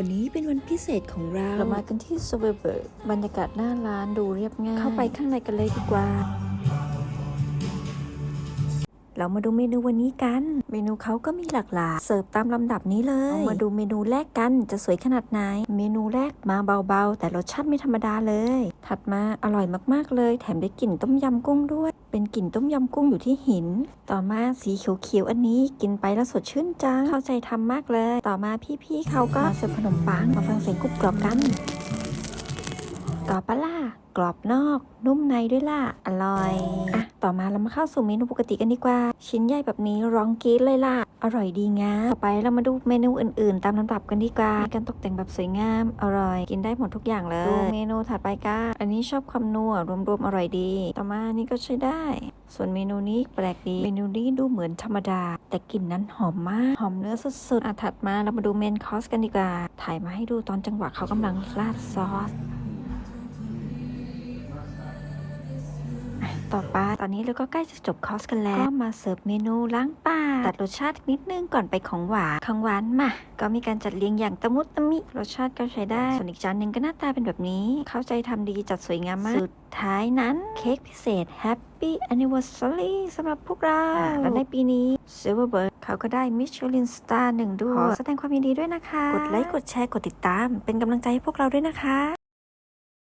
วันนี้เป็นวันพิเศษของเรา เรามากันที่ s u b u r b บรรยากาศหน้าร้านดูเรียบง่าย เข้าไปข้างในกันเลยดีกว่า เรามาดูเมนูวันนี้กัน เมนูเขาก็มีหลากหลาย เสิร์ฟตามลำดับนี้เลยเอามาดูเมนูแรกกันจะสวยขนาดไหน เมนูแรกมาเบาๆ แต่รสชาติไม่ธรรมดาเลย ถัดมาอร่อยมากๆเลย แถมได้กลิ่นต้มยำกุ้งด้วย เป็นกลิ่นต้มยำกุ้งอยู่ที่หิน ต่อมาสีเขียวๆอันนี้กินไปแล้วสดชื่นจัง เข้าใจทำมากเลย ต่อมาพี่ๆเขาก็เสิร์ฟขนมปังมาฟังเสียงกรุบกรอบกัน กรอบปะล่ะกรอบนอก นุ่มในด้วยล่ะ อร่อย อะ ต่อมาเรามาเข้าสู่เมนูปกติกันดีกว่า ชิ้นใหญ่แบบนี้ร้องกรี๊ดเลยล่ะ อร่อยดีงามต่อไปเรามาดูเมนูอื่นๆ ตามลำดับกันดีกว่ามีการตกแต่งแบบสวยงาม อร่อย กินได้หมดทุกอย่างเลยดูเมนูถัดไปก้าอันนี้ชอบความนัวรวมๆอร่อยดี ต่อมาอันนี้ก็ใช้ได้ ส่วนเมนูนี้แปลกดี เมนูนี้ดูเหมือนธรรมดา แต่กลิ่นนั้นหอมมาก หอมเนื้อสุดๆอะถัดมาเรามาดูเมนคอร์สกันดีกว่า ถ่ายมาให้ดูตอนจังหวะเขากำลังราดซอส ต่อไป ตอนนี้เราก็ใกล้จะจบคอร์สกันแล้ว ก็มาเสิร์ฟเมนูล้างปากตัดรสชาตินิดนึงก่อนไปของหวาน ของหวานมา ก็มีการจัดเรียงอย่างตะมุตตะมิ รสชาติก็ใช้ได้ ส่วนอีกจานหนึ่งก็หน้าตาเป็นแบบนี้ เข้าใจทำดีจัดสวยงามมาก สุดท้ายนั้นเค้กพิเศษ Happy Anniversary สำหรับพวกเรา และในปีนี้ Silverbird เขาก็ได้ Michelin Star หนึ่งด้วย ขอแสดงความยินดีด้วยนะคะ กดไลค์ กดแชร์ กดติดตาม เป็นกำลังใจให้พวกเราด้วยนะคะ